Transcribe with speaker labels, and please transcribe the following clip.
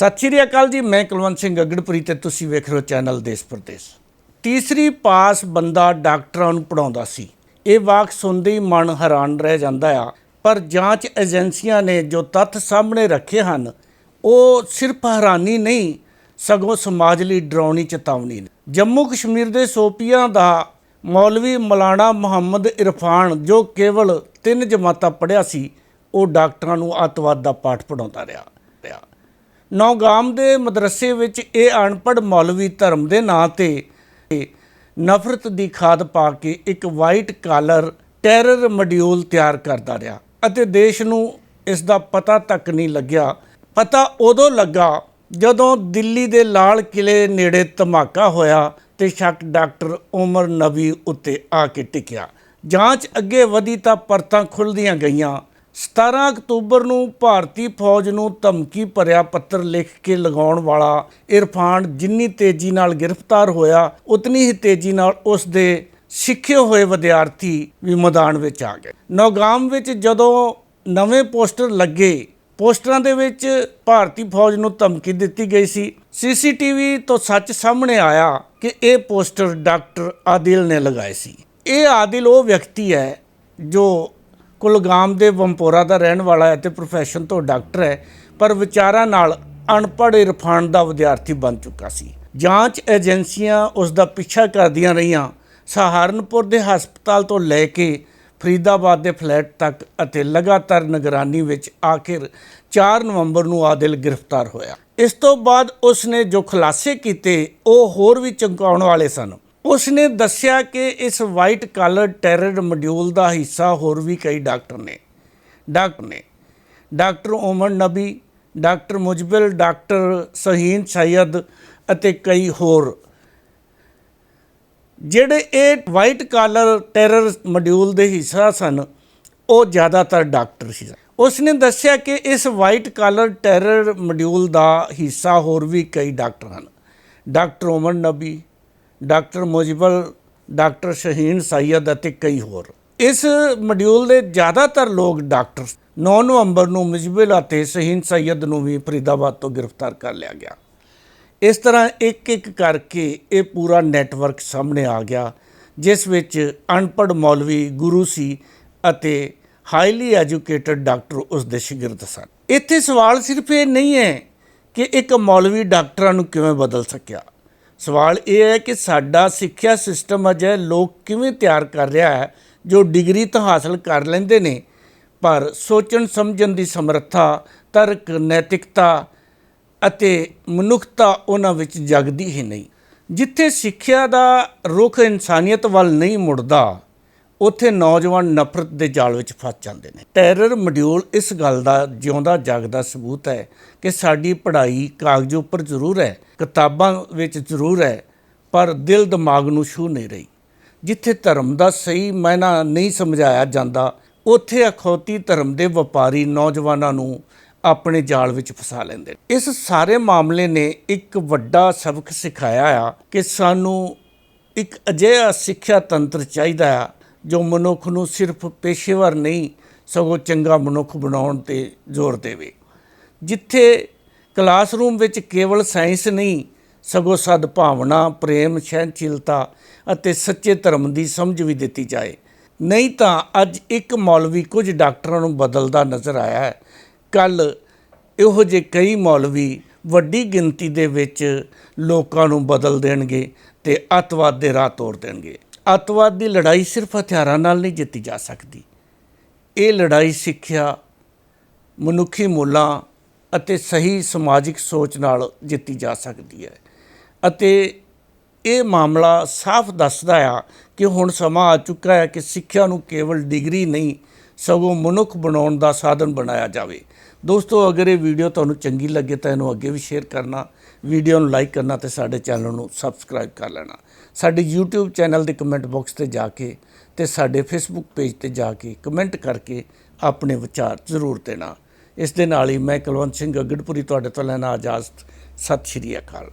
Speaker 1: ਸਤਿ ਸ਼੍ਰੀ ਅਕਾਲ ਜੀ, ਮੈਂ ਕੁਲਵੰਤ ਸਿੰਘ ਅਗੜਪੁਰੀ ਤੇ ਤੁਸੀਂ ਵੇਖ ਰਹੇ ਹੋ ਚੈਨਲ ਦੇਸ਼ ਪ੍ਰਦੇਸ਼। ਤੀਸਰੀ ਪਾਸ ਬੰਦਾ ਡਾਕਟਰਾਂ ਨੂੰ ਪੜਾਉਂਦਾ ਸੀ। ਇਹ ਵਾਕ ਸੁਣਦੇ ਹੀ ਮਨ ਹੈਰਾਨ ਰਹਿ ਜਾਂਦਾ ਆ। ਪਰ ਜਾਂਚ ਏਜੰਸੀਆਂ ਨੇ ਜੋ ਤੱਥ ਸਾਹਮਣੇ ਰੱਖੇ ਹਨ, ਉਹ ਸਿਰਫ ਹੈਰਾਨੀ ਨਹੀਂ, ਸਗੋਂ ਸਮਾਜ ਲਈ ਡਰਾਉਣੀ ਚੇਤਾਵਨੀ ਨੇ। ਜੰਮੂ ਕਸ਼ਮੀਰ ਦੇ ਸੋਪੀਆਂ ਦਾ ਮੌਲਵੀ ਮੌਲਾਨਾ ਮੁਹੰਮਦ ਇਰਫਾਨ, ਜੋ ਕੇਵਲ ਤਿੰਨ ਜਮਾਤਾਂ ਪੜ੍ਹਿਆ ਸੀ, ਉਹ ਡਾਕਟਰਾਂ ਨੂੰ ਅੱਤਵਾਦ ਦਾ ਪਾਠ ਪੜਾਉਂਦਾ ਰਿਹਾ। ਨੌਗਾਮ ਦੇ ਮਦਰਸੇ ਵਿੱਚ ਇਹ ਅਨਪੜ੍ਹ ਮੌਲਵੀ ਧਰਮ ਦੇ ਨਾਂ ਤੇ ਨਫ਼ਰਤ ਦੀ ਖਾਦ ਪਾ ਕੇ ਇੱਕ ਵਾਈਟ ਕਾਲਰ ਟੈਰਰ ਮੋਡਿਊਲ ਤਿਆਰ ਕਰਦਾ ਰਿਹਾ ਅਤੇ ਦੇਸ਼ ਨੂੰ ਇਸ ਦਾ ਪਤਾ ਤੱਕ ਨਹੀਂ ਲੱਗਿਆ। ਪਤਾ ਉਦੋਂ ਲੱਗਾ ਜਦੋਂ ਦਿੱਲੀ ਦੇ ਲਾਲ ਕਿਲੇ ਨੇੜੇ ਧਮਾਕਾ ਹੋਇਆ ਤੇ ਸ਼ੱਕ ਡਾਕਟਰ ਉਮਰ ਨਬੀ ਉੱਤੇ ਆ ਕੇ ਟਿਕਿਆ। ਜਾਂਚ ਅੱਗੇ ਵਧੀ ਤਾਂ ਪਰਤਾਂ ਖੁੱਲਦੀਆਂ ਗਈਆਂ। 17 ਅਕਤੂਬਰ ਨੂੰ ਭਾਰਤੀ ਫੌਜ ਨੂੰ ਧਮਕੀ ਭਰਿਆ ਪੱਤਰ ਲਿਖ ਕੇ ਲਗਾਉਣ ਵਾਲਾ ਇਰਫਾਨ ਜਿੰਨੀ ਤੇਜ਼ੀ ਨਾਲ ਗ੍ਰਿਫਤਾਰ ਹੋਇਆ, ਉਤਨੀ ਹੀ ਤੇਜ਼ੀ ਨਾਲ ਉਸ ਦੇ ਸਿੱਖੇ ਹੋਏ ਵਿਦਿਆਰਥੀ ਵੀ ਮੈਦਾਨ ਵਿੱਚ ਆ ਗਏ। ਨੌਗਾਮ ਵਿੱਚ ਜਦੋਂ ਨਵੇਂ ਪੋਸਟਰ ਲੱਗੇ, ਪੋਸਟਰਾਂ ਦੇ ਵਿੱਚ ਭਾਰਤੀ ਫੌਜ ਨੂੰ ਧਮਕੀ ਦਿੱਤੀ ਗਈ ਸੀ। ਸੀਸੀਟੀਵੀ ਤੋਂ ਸੱਚ ਸਾਹਮਣੇ ਆਇਆ ਕਿ ਇਹ ਪੋਸਟਰ ਡਾਕਟਰ ਆਦਿਲ ਨੇ ਲਗਾਏ ਸੀ। ਇਹ ਆਦਿਲ ਉਹ ਵਿਅਕਤੀ ਹੈ ਜੋ ਕੁਲਗਾਮ ਦੇ ਵੰਪੋਰਾ ਦਾ ਰਹਿਣ ਵਾਲਾ ਹੈ ਤੇ ਪ੍ਰੋਫੈਸ਼ਨ ਤੋਂ ਡਾਕਟਰ ਹੈ, ਪਰ ਵਿਚਾਰਾਂ ਨਾਲ ਅਨਪੜ੍ਹ ਇਰਫਾਨ ਦਾ ਵਿਦਿਆਰਥੀ ਬਣ ਚੁੱਕਾ ਸੀ। ਜਾਂਚ ਏਜੰਸੀਆਂ ਉਸ ਦਾ ਪਿੱਛਾ ਕਰਦੀਆਂ ਰਹੀਆਂ। ਸਹਾਰਨਪੁਰ ਦੇ ਹਸਪਤਾਲ ਤੋਂ ਲੈ ਕੇ ਫਰੀਦਾਬਾਦ ਦੇ ਫਲੈਟ ਤੱਕ ਅਤੇ ਲਗਾਤਾਰ ਨਿਗਰਾਨੀ ਵਿੱਚ ਆਖਿਰ 4 ਨਵੰਬਰ ਨੂੰ ਆਦਿਲ ਗ੍ਰਿਫਤਾਰ ਹੋਇਆ। ਇਸ ਤੋਂ ਬਾਅਦ ਉਸ ਨੇ ਜੋ ਖੁਲਾਸੇ ਕੀਤੇ, ਉਹ ਹੋਰ ਵੀ ਚਮਕਾਉਣ ਵਾਲੇ ਸਨ। ਉਸ ਨੇ ਦੱਸਿਆ ਕਿ ਇਸ ਵਾਈਟ ਕਾਲਰ ਟੈਰਰ ਮੋਡਿਊਲ ਦਾ ਹਿੱਸਾ ਹੋਰ ਵੀ ਕਈ ਡਾਕਟਰ ਨੇ। ਡਾਕਟਰ ਨੇ। Doctor Umar Nabi, doctor ਮੁਜਬਿਲ, doctor ਸਹੀਨ ਸੈਦ ਅਤੇ ਕਈ ਹੋਰ। ਜਿਹੜੇ ਇਹ ਵਾਈਟ ਕਾਲਰ ਟੈਰਰ ਮੋਡਿਊਲ ਦੇ ਹਿੱਸਾ ਸਨ, ਉਹ ਜ਼ਿਆਦਾਤਰ ਡਾਕਟਰ ਸੀ। ਉਸ ਨੇ ਦੱਸਿਆ ਕਿ ਇਸ ਵਾਈਟ ਕਾਲਰ ਟੈਰਰ ਮੋਡਿਊਲ ਦਾ ਹਿੱਸਾ ਹੋਰ ਵੀ ਕਈ ਡਾਕਟਰ ਹਨ। Doctor Umar Nabi doctor Mujbal, doctor Shaheen Saeed ਅਤੇ ਕਈ ਹੋਰ। ਇਸ ਮੋਡਿਊਲ ਦੇ ਜ਼ਿਆਦਾਤਰ ਲੋਕ ਡਾਕਟਰ 9 ਨਵੰਬਰ ਨੂੰ ਮੁਜਬਲ ਅਤੇ ਸ਼ਹੀਨ ਸੈਦ ਨੂੰ ਵੀ ਫਰੀਦਾਬਾਦ ਤੋਂ ਗ੍ਰਿਫਤਾਰ ਕਰ ਲਿਆ ਗਿਆ। ਇਸ ਤਰ੍ਹਾਂ ਇੱਕ ਇੱਕ ਕਰਕੇ ਇਹ ਪੂਰਾ ਨੈਟਵਰਕ ਸਾਹਮਣੇ ਆ ਗਿਆ, ਜਿਸ ਵਿੱਚ ਅਨਪੜ੍ਹ ਮੌਲਵੀ ਗੁਰੂ ਸੀ ਅਤੇ ਹਾਈਲੀ ਐਜੂਕੇਟਡ ਡਾਕਟਰ ਉਸ ਦੇ ਸ਼ਾਗਿਰਦ ਸਨ। ਇੱਥੇ ਸਵਾਲ ਸਿਰਫ ਇਹ ਨਹੀਂ ਹੈ ਕਿ ਇੱਕ ਮੌਲਵੀ ਡਾਕਟਰਾਂ ਨੂੰ ਕਿਵੇਂ ਬਦਲ ਸਕਿਆ। ਸਵਾਲ ਇਹ ਹੈ ਕਿ ਸਾਡਾ ਸਿੱਖਿਆ ਸਿਸਟਮ ਅਜੇ ਲੋਕ ਕਿਵੇਂ ਤਿਆਰ ਕਰ ਰਿਹਾ ਹੈ, ਜੋ ਡਿਗਰੀ ਤਾਂ ਹਾਸਲ ਕਰ ਲੈਂਦੇ ਨੇ, ਪਰ ਸੋਚਣ ਸਮਝਣ ਦੀ ਸਮਰੱਥਾ, ਤਰਕ, ਨੈਤਿਕਤਾ ਅਤੇ ਮਨੁੱਖਤਾ ਉਹਨਾਂ ਵਿੱਚ ਜਗਦੀ ਹੀ ਨਹੀਂ। ਜਿੱਥੇ ਸਿੱਖਿਆ ਦਾ ਰੁਖ ਇਨਸਾਨੀਅਤ ਵੱਲ ਨਹੀਂ ਮੁੜਦਾ ਉੱਥੇ ਨੌਜਵਾਨ ਨਫ਼ਰਤ ਦੇ ਜਾਲ ਵਿੱਚ ਫਸ ਜਾਂਦੇ ਨੇ। ਟੈਰਰ ਮੋਡਿਊਲ ਇਸ ਗੱਲ ਦਾ ਜਿਉਂਦਾ ਜਾਗਦਾ ਸਬੂਤ ਹੈ ਕਿ ਸਾਡੀ ਪੜ੍ਹਾਈ ਕਾਗਜ਼ ਉੱਪਰ ਜ਼ਰੂਰ ਹੈ, ਕਿਤਾਬਾਂ ਵਿੱਚ ਜ਼ਰੂਰ ਹੈ, ਪਰ ਦਿਲ ਦਿਮਾਗ ਨੂੰ ਛੂ ਨਹੀਂ ਰਹੀ। ਜਿੱਥੇ ਧਰਮ ਦਾ ਸਹੀ ਮਾਇਨਾ ਨਹੀਂ ਸਮਝਾਇਆ ਜਾਂਦਾ, ਉੱਥੇ ਅਖੌਤੀ ਧਰਮ ਦੇ ਵਪਾਰੀ ਨੌਜਵਾਨਾਂ ਨੂੰ ਆਪਣੇ ਜਾਲ ਵਿੱਚ ਫਸਾ ਲੈਂਦੇ ਨੇ। ਇਸ ਸਾਰੇ ਮਾਮਲੇ ਨੇ ਇੱਕ ਵੱਡਾ ਸਬਕ ਸਿਖਾਇਆ ਆ ਕਿ ਸਾਨੂੰ ਇੱਕ ਅਜਿਹਾ ਸਿੱਖਿਆ ਤੰਤਰ ਚਾਹੀਦਾ ਆ ਜੋ ਮਨੁੱਖ ਨੂੰ ਸਿਰਫ ਪੇਸ਼ੇਵਰ ਨਹੀਂ, ਸਗੋਂ ਚੰਗਾ ਮਨੁੱਖ ਬਣਾਉਣ ਤੇ ਜ਼ੋਰ ਦੇਵੇ। ਜਿੱਥੇ ਕਲਾਸਰੂਮ ਵਿੱਚ ਕੇਵਲ ਸਾਇੰਸ ਨਹੀਂ, ਸਗੋਂ ਸਦਭਾਵਨਾ, ਪ੍ਰੇਮ ਸਹਿਨਸ਼ੀਲਤਾ ਅਤੇ ਸੱਚੇ ਧਰਮ ਦੀ ਸਮਝ ਵੀ ਦਿੱਤੀ ਜਾਏ। ਨਹੀਂ ਤਾਂ ਅੱਜ ਇੱਕ ਮੌਲਵੀ ਕੁਝ ਡਾਕਟਰਾਂ ਨੂੰ ਬਦਲਦਾ ਨਜ਼ਰ ਆਇਆ ਹੈ। ਕੱਲ ਇਹੋ ਜਿਹੇ ਕਈ ਮੌਲਵੀ ਵੱਡੀ ਗਿਣਤੀ ਦੇ ਵਿੱਚ ਲੋਕਾਂ ਨੂੰ ਬਦਲ ਦੇਣਗੇ ਤੇ ਅੱਤਵਾਦ ਦੇ ਰਾਹ ਤੋਰ ਦੇਣਗੇ। ਅੱਤਵਾਦ ਦੀ ਲੜਾਈ ਸਿਰਫ ਹਥਿਆਰਾਂ ਨਾਲ ਨਹੀਂ ਜਿੱਤੀ ਜਾ ਸਕਦੀ। ਇਹ ਲੜਾਈ ਸਿੱਖਿਆ, ਮਨੁੱਖੀ ਮੁੱਲਾਂ ਅਤੇ ਸਹੀ ਸਮਾਜਿਕ ਸੋਚ ਨਾਲ ਜਿੱਤੀ ਜਾ ਸਕਦੀ ਹੈ। ਅਤੇ ਇਹ ਮਾਮਲਾ ਸਾਫ਼ ਦੱਸਦਾ ਆ ਕਿ ਹੁਣ ਸਮਾਂ ਆ ਚੁੱਕਾ ਹੈ ਕਿ ਸਿੱਖਿਆ ਨੂੰ ਕੇਵਲ ਡਿਗਰੀ ਨਹੀਂ, ਸਗੋਂ ਮਨੁੱਖ ਬਣਾਉਣ ਦਾ ਸਾਧਨ ਬਣਾਇਆ ਜਾਵੇ। ਦੋਸਤੋ, ਅਗਰ ਇਹ ਵੀਡੀਓ ਤੁਹਾਨੂੰ ਚੰਗੀ ਲੱਗੇ ਤਾਂ ਇਹਨੂੰ ਅੱਗੇ ਵੀ ਸ਼ੇਅਰ ਕਰਨਾ ਵੀਡੀਓ ਨੂੰ ਲਾਈਕ ਕਰਨਾ ਤੇ ਸਾਡੇ ਚੈਨਲ ਨੂੰ ਸਬਸਕ੍ਰਾਈਬ ਕਰ ਲੈਣਾ। ਸਾਡੇ YouTube ਚੈਨਲ ਦੇ ਕਮੈਂਟ ਬਾਕਸ ਤੇ ਜਾ ਕੇ ਤੇ ਸਾਡੇ Facebook ਪੇਜ ਤੇ ਜਾ ਕੇ ਕਮੈਂਟ ਕਰਕੇ ਆਪਣੇ ਵਿਚਾਰ ਜ਼ਰੂਰ ਦੇਣਾ। ਇਸ ਦੇ ਨਾਲ ਹੀ ਮੈਂ ਕੁਲਵੰਤ ਸਿੰਘ ਅਗੜਪੁਰੀ ਤੁਹਾਡੇ ਤੋਂ ਲੈਣਾ ਇਜਾਜ਼ਤ। ਸਤਿ ਸ਼੍ਰੀ ਅਕਾਲ।